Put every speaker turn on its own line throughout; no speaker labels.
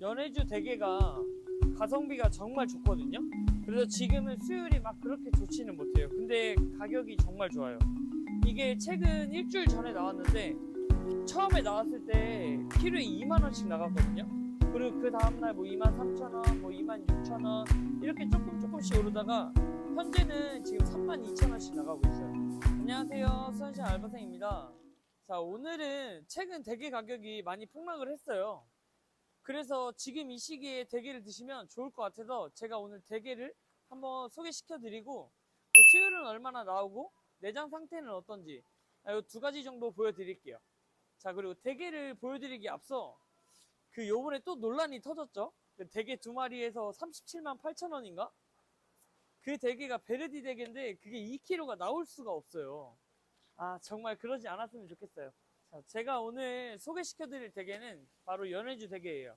연해주 대게가 가성비가 정말 좋거든요. 그래서 지금은 수율이 막 그렇게 좋지는 못해요. 근데 가격이 정말 좋아요. 이게 최근 일주일 전에 나왔는데 처음에 나왔을 때 키로에 2만 원씩 나갔거든요. 그리고 그 다음날 뭐 2만 3천 원, 뭐 2만 6천 원 이렇게 조금 조금씩 오르다가 현재는 지금 3만 2천 원씩 나가고 있어요. 안녕하세요, 수원시 알바생입니다. 자, 오늘은 최근 대게 가격이 많이 폭락을 했어요. 그래서 지금 이 시기에 대게를 드시면 좋을 것 같아서 제가 오늘 대게를 한번 소개시켜 드리고 그 수율은 얼마나 나오고 내장 상태는 어떤지 이 두 가지 정도 보여드릴게요. 자 그리고 대게를 보여드리기 앞서 그 요번에 또 논란이 터졌죠. 그 대게 두 마리에서 37만 8천 원인가? 그 대게가 베르디 대게인데 그게 2kg가 나올 수가 없어요. 아 정말 그러지 않았으면 좋겠어요. 자, 제가 오늘 소개시켜 드릴 대게는 바로 연해주 대게예요.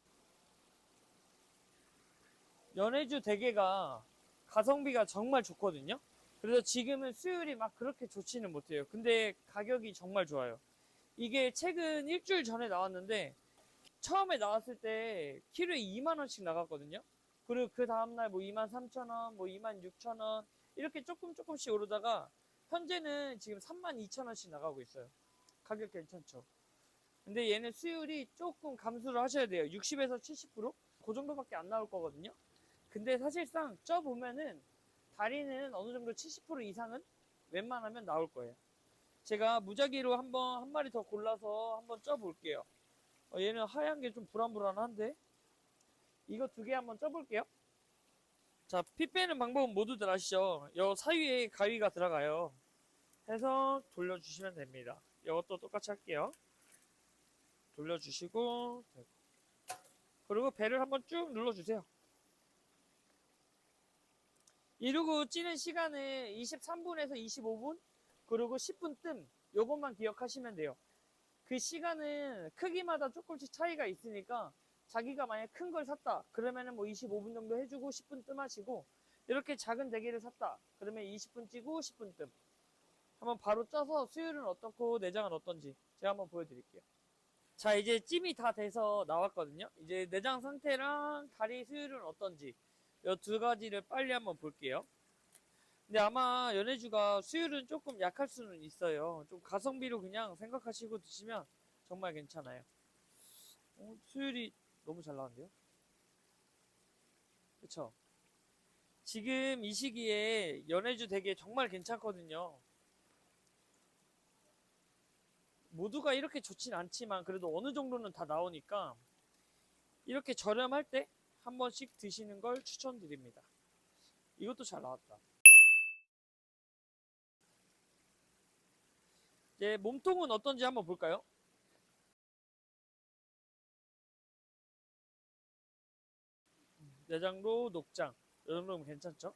연해주 대게가 가성비가 정말 좋거든요. 그래서 지금은 수율이 막 그렇게 좋지는 못해요. 근데 가격이 정말 좋아요. 이게 최근 일주일 전에 나왔는데 처음에 나왔을 때 키로에 2만 원씩 나갔거든요. 그리고 그 다음날 뭐 2만 3천 원, 뭐 2만 6천 원 이렇게 조금 조금씩 오르다가 현재는 지금 3만 2천 원씩 나가고 있어요. 가격 괜찮죠. 근데 얘는 수율이 조금 감수를 하셔야 돼요. 60에서 70%? 그 정도밖에 안 나올 거거든요. 근데 사실상 쪄 보면은 다리는 어느 정도 70% 이상은 웬만하면 나올 거예요. 제가 무작위로 한번 한 마리 더 골라서 한번 쪄 볼게요. 어, 얘는 하얀 게 좀 불안불안한데 이거 두 개 한번 쪄 볼게요. 자, 피 빼는 방법은 모두들 아시죠? 요 사이에 가위가 들어가요. 해서 돌려주시면 됩니다. 이것도 똑같이 할게요. 돌려주시고 그리고 배를 한번 쭉 눌러주세요. 이러고 찌는 시간은 23분에서 25분 그리고 10분 뜸 요것만 기억하시면 돼요. 그 시간은 크기마다 조금씩 차이가 있으니까 자기가 만약 큰 걸 샀다 그러면은 뭐 25분 정도 해주고 10분 뜸 하시고 이렇게 작은 대게를 샀다 그러면 20분 찌고 10분 뜸 한번 바로 쪄서 수율은 어떻고 내장은 어떤지 제가 한번 보여드릴게요. 자 이제 찜이 다 돼서 나왔거든요. 이제 내장 상태랑 다리 수율은 어떤지 이 두 가지를 빨리 한번 볼게요. 근데 아마 연해주가 수율은 조금 약할 수는 있어요. 좀 가성비로 그냥 생각하시고 드시면 정말 괜찮아요. 어, 수율이 너무 잘 나왔는데요? 그쵸? 지금 이 시기에 연해주 되게 정말 괜찮거든요. 모두가 이렇게 좋진 않지만 그래도 어느 정도는 다 나오니까 이렇게 저렴할 때 한 번씩 드시는 걸 추천드립니다. 이것도 잘 나왔다. 이제 몸통은 어떤지 한번 볼까요? 내장도 녹장 이 정도면 괜찮죠?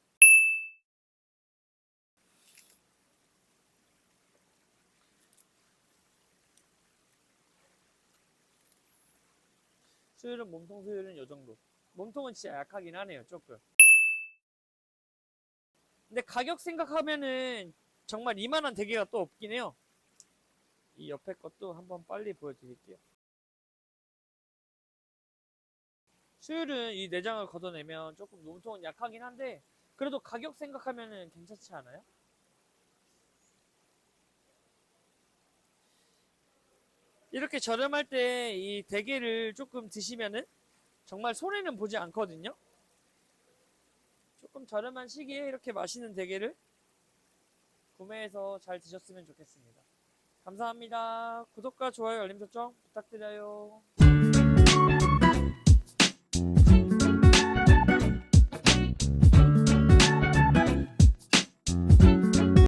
수율은 몸통 수율은 이 정도. 몸통은 진짜 약하긴 하네요, 조금. 근데 가격 생각하면은 정말 이만한 대게가 또 없긴 해요. 이 옆에 것도 한번 빨리 보여드릴게요. 수율은 이 내장을 걷어내면 조금 몸통은 약하긴 한데 그래도 가격 생각하면은 괜찮지 않아요? 이렇게 저렴할 때 이 대게를 조금 드시면은 정말 손해는 보지 않거든요. 조금 저렴한 시기에 이렇게 맛있는 대게를 구매해서 잘 드셨으면 좋겠습니다. 감사합니다. 구독과 좋아요, 알림 설정 부탁드려요.